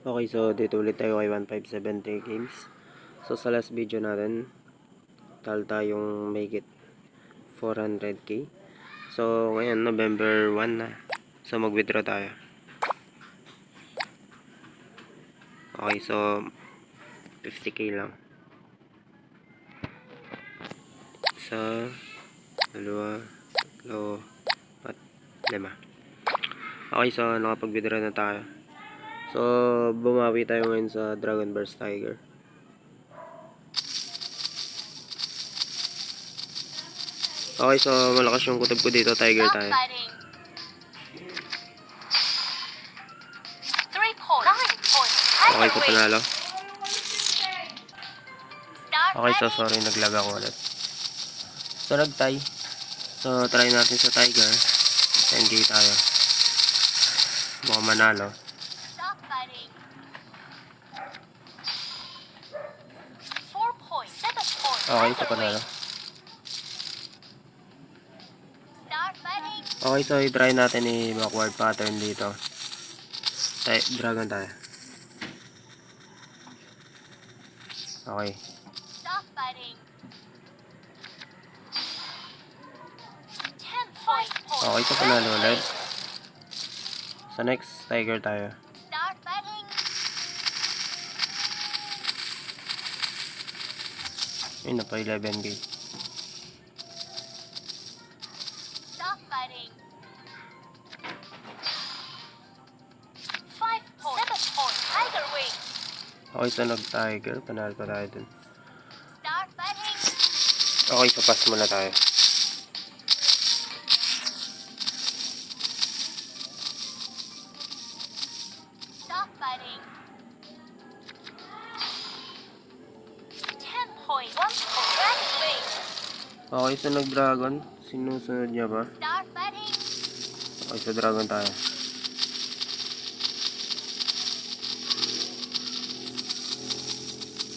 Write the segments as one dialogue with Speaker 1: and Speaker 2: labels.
Speaker 1: Okay, so dito ulit tayo kay 1570 Games. So sa last video natin, tal tayong may get 400k. So ngayon, November 1 na. So mag-withdraw tayo. Okay, so 50k lang. Isa, dalawa, tatlo, at lima. Okay, so nakapag-withdraw na tayo. So, bumawi tayo ngayon sa Dragon Burst Tiger. Okay, so malakas yung kutob ko dito, Tiger tayo. Okay, so panalo. Okay, so sorry, naglag ako ulit. So, nag-tie. So, try natin sa Tiger. 10k tayo. Baka manalo. Okay.
Speaker 2: Start fighting.
Speaker 1: Okay, so i-try natin i-backward pattern dito. Tay dragon tayo. Okay.
Speaker 2: Stop fighting.
Speaker 1: Okay, so panalo ulit. Sa next, Tiger tayo. Ayun na pa, 11k.
Speaker 2: Stop fighting. Five points. Seven points. Either way.
Speaker 1: Okay, so nag-Tiger. Panalo pa tayo dun.
Speaker 2: Start fighting.
Speaker 1: Okay, so pass muna tayo. Okay, so nag-dragon. Sinusunod niya ba? Okay, so dragon tayo.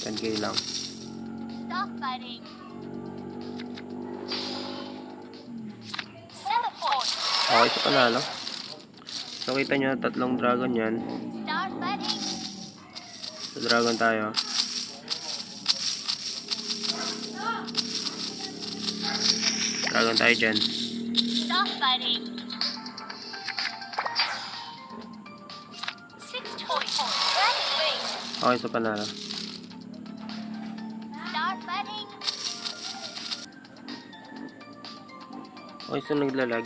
Speaker 1: Ten k lang.
Speaker 2: Stop fighting.
Speaker 1: Okay, so panalo. So, kita nyo, tatlong dragon yan. So, dragon tayo. Dragon tayo dyan.
Speaker 2: Stop fighting. Six points.
Speaker 1: Okay, so panalo.
Speaker 2: Start fighting.
Speaker 1: Okay, so naglalag.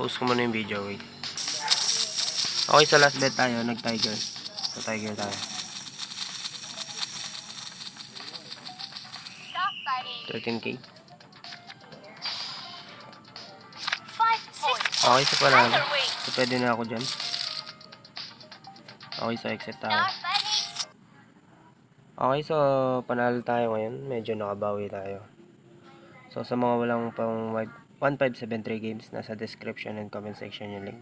Speaker 1: Post ko muna yung video, wait. Okay, sa last bet tayo, nag-tiger. So, tiger tayo. 13k.
Speaker 2: Five points.
Speaker 1: Okay.
Speaker 2: Either way.
Speaker 1: So, pwede na ako dyan. Okay, so exit tayo. Okay, so panalo tayo ngayon. Medyo nakabawi tayo. So sa mga walang pang 1573 games, nasa description and comment section yung link.